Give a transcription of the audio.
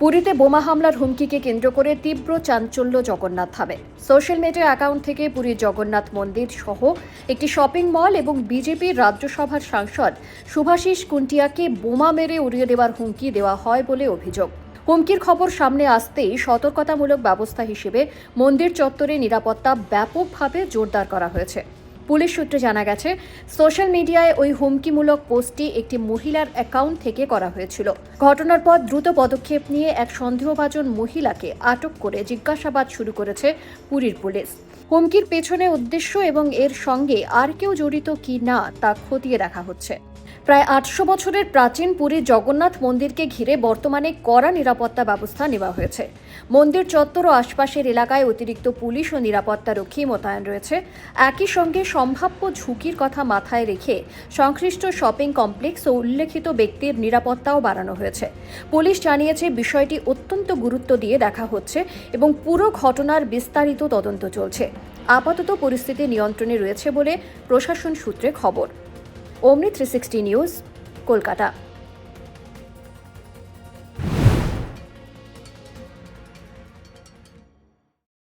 পুরীতে বোমা হামলার হুমকিকে কেন্দ্র করে তীব্র চাঞ্চল্য জগন্নাথ ধামে। সোশ্যাল মিডিয়া অ্যাকাউন্ট থেকে পুরীর জগন্নাথ মন্দির সহ একটি শপিং মল এবং বিজেপির রাজ্যসভার সাংসদ সুভাষিস কুন্টিয়াকে বোমা মেরে উড়িয়ে দেওয়ার হুমকি দেওয়া হয় বলে অভিযোগ। হুমকির খবর সামনে আসতেই সতর্কতামূলক ব্যবস্থা হিসেবে মন্দির চত্বরে নিরাপত্তা ব্যাপকভাবে জোরদার করা হয়েছে। পুলিশ সূত্রে জানা গেছে, সোশ্যাল মিডিয়ায় ওই হুমকিমূলক পোস্টটি একটি মহিলার অ্যাকাউন্ট থেকে করা হয়েছিল। ঘটনার পর দ্রুত পদক্ষেপ নিয়ে এক সন্দেহভাজন মহিলাকে আটক করে জিজ্ঞাসাবাদ শুরু করেছে পুরীর পুলিশ। হুমকির পেছনে উদ্দেশ্য এবং এর সঙ্গে আর কেউ জড়িত কি না তা খতিয়ে দেখা হচ্ছে। প্রায় আটশো বছরের প্রাচীন পুরীর জগন্নাথ মন্দিরকে ঘিরে বর্তমানে কড়া নিরাপত্তা ব্যবস্থা নেওয়া হয়েছে। মন্দির চত্বর ও আশপাশের এলাকায় অতিরিক্ত পুলিশ ও নিরাপত্তা রক্ষী মোতায়েন রয়েছে। একই সঙ্গে সম্ভাব্য ঝুঁকির কথা মাথায় রেখে সংশ্লিষ্ট শপিং কমপ্লেক্স ও উল্লেখিত ব্যক্তির নিরাপত্তাও বাড়ানো হয়েছে। পুলিশ জানিয়েছে, বিষয়টি অত্যন্ত গুরুত্ব দিয়ে দেখা হচ্ছে এবং পুরো ঘটনার বিস্তারিত তদন্ত চলছে। আপাতত পরিস্থিতি নিয়ন্ত্রণে রয়েছে বলে প্রশাসন সূত্রে খবর। অমনি থ্রি সিক্সটি নিউজ কলকাতা